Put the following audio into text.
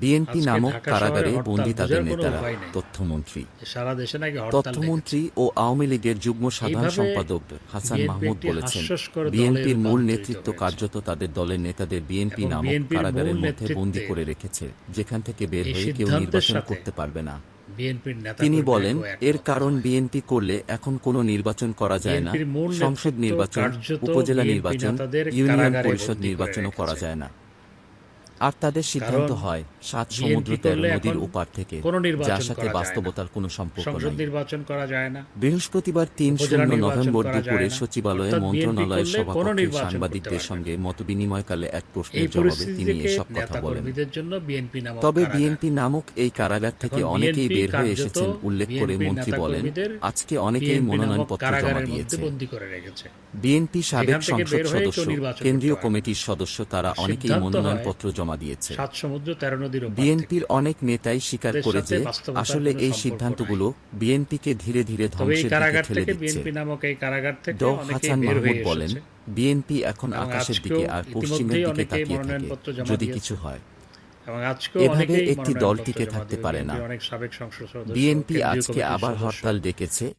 BNP নামক কারাগারে বন্দী তাদের নেতারা তথ্যমন্ত্রী। তথ্যমন্ত্রী ও আওয়ামী লীগের যুগ্ম সাধারণ সম্পাদক হাসান মাহমুদ বলেছেন বিএনপির মূল নেতৃত্ব কার্যত তাদের দলের নেতাদের বিএনপি নামক কারাগারের মধ্যে বন্দী করে রেখেছে যেখান থেকে বের হয়ে কেউ নির্বাচন করতে পারবে না। তিনি বলেন এর কারণ বিএনপি করলে এখন কোনো নির্বাচন করা যায় না। সংসদ নির্বাচন উপজেলা নির্বাচন ইউনিয়ন পরিষদ নির্বাচনও করা যায় না। আর তাদের সিদ্ধান্ত হয় সাত সমুদ্র তেরো নদীর ওপার থেকে যার সাথে। বাস্তবতার কোনো সম্পর্ক নেই। নির্বাচন করা যায় না। বৃহস্পতিবার তিন শূন্য নভেম্বর দুপুরে সচিবালয়ে মন্ত্রণালয়ের সভাকক্ষে সাংবাদিকদের সঙ্গে মতবিনিময়কালে এক প্রশ্নের জবাবে তিনি এসব কথা বলেন। তবে বিএনপি নামক এই কারাগার থেকে অনেকেই বের হয়ে এসেছেন উল্লেখ করে মন্ত্রী বলেন আজকে অনেকেই মনোনয়নপত্র জমা দিয়েছে বিএনপি সাবেক সংসদ সদস্য কেন্দ্রীয়। কমিটির সদস্য তারা অনেকেই মনোনয়নপত্র জমা দিয়েছে। নদীর ওপার বিএনপির অনেক নেতাই স্বীকার করে যে আসলে এই সিদ্ধান্তগুলো বিএনপিকে ধীরে ধীরে ধ্বংসের দিকে ঠেলে দিচ্ছে। ড হাসান মাহমুদ বলেন বিএনপি এখন আকাশের দিকে আর পশ্চিমের দিকে তাকিয়ে থাকে যদি কিছু হয়। এভাবে একটি দল টিকে থাকতে পারে না। বিএনপি আজকে আবার হরতাল ডেকেছে।